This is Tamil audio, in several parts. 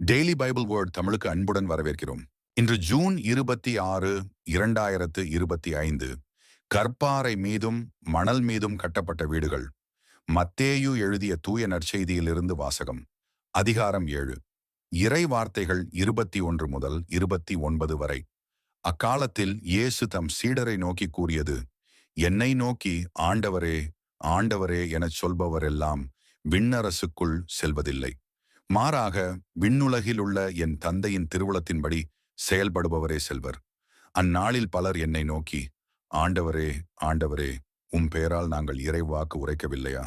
டெய்லி பைபிள் வேர்ட் தமிழுக்கு அன்புடன் வரவேற்கிறோம். இன்று ஜூன் இருபத்தி ஆறு இரண்டாயிரத்து இருபத்தி ஐந்து கற்பாறை மீதும் மணல் மீதும் கட்டப்பட்ட வீடுகள். மத்தேயு எழுதிய தூய நற்செய்தியிலிருந்து வாசகம். அதிகாரம் ஏழு. இறை வார்த்தைகள் இருபத்தி ஒன்று முதல் இருபத்தி ஒன்பது வரை. அக்காலத்தில் இயேசு தம் சீடரை நோக்கி கூறியது என்னை நோக்கி ஆண்டவரே ஆண்டவரே எனச் சொல்பவரெல்லாம் விண்ணரசுக்குள் செல்வதில்லை. மாறாக விண்ணுலகில் உள்ள என் தந்தையின் திருவுளத்தின்படி செயல்படுபவரே செல்வர். அந்நாளில் பலர் என்னை நோக்கி ஆண்டவரே ஆண்டவரே உம் பெயரால் நாங்கள் இறைவாக்கு உரைக்கவில்லையா?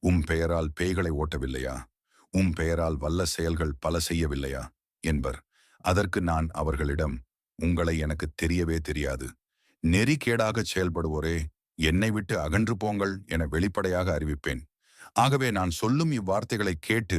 உம் பெயரால் பேய்களை ஓட்டவில்லையா? உம் பெயரால் வல்ல செயல்கள் பல செய்யவில்லையா? என்பர். அதற்கு நான் அவர்களிடம் உங்களை எனக்கு தெரியவே தெரியாது. நெறிக்கேடாகச் செயல்படுவோரே என்னை விட்டு அகன்று போங்கள் என வெளிப்படையாக அறிவிப்பேன். ஆகவே நான் சொல்லும் இவ்வார்த்தைகளை கேட்டு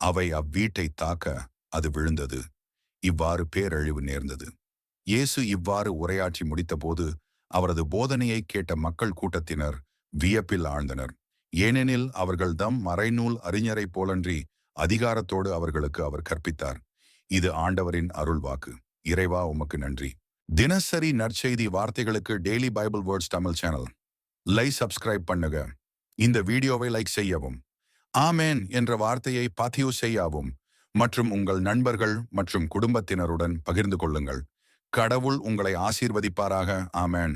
அவை அவ்வீட்டை தாக்க அது விழுந்தது. இவ்வாறு பேரழிவு நேர்ந்தது. இயேசு இவ்வாறு உரையாற்றி முடித்தபோது அவரது போதனையை கேட்ட மக்கள் கூட்டத்தினர் வியப்பில் ஆழ்ந்தனர். ஏனெனில் அவர்கள் தம் மறைநூல் அறிஞரை போலன்றி அதிகாரத்தோடு அவர்களுக்கு அவர் கற்பித்தார். இது ஆண்டவரின் அருள்வாக்கு. இறைவா உமக்கு நன்றி. தினசரி நற்செய்தி வார்த்தைகளுக்கு daily Bible words Tamil channel. Like subscribe பண்ணுங்க. இந்த வீடியோவை லைக் செய்யவும். ஆமேன் என்ற வார்த்தையை பதிவு செய்யவும் மற்றும் உங்கள் நண்பர்கள் மற்றும் குடும்பத்தினருடன் பகிர்ந்து கொள்ளுங்கள். கடவுள் உங்களை ஆசீர்வதிப்பாராக. ஆமேன்.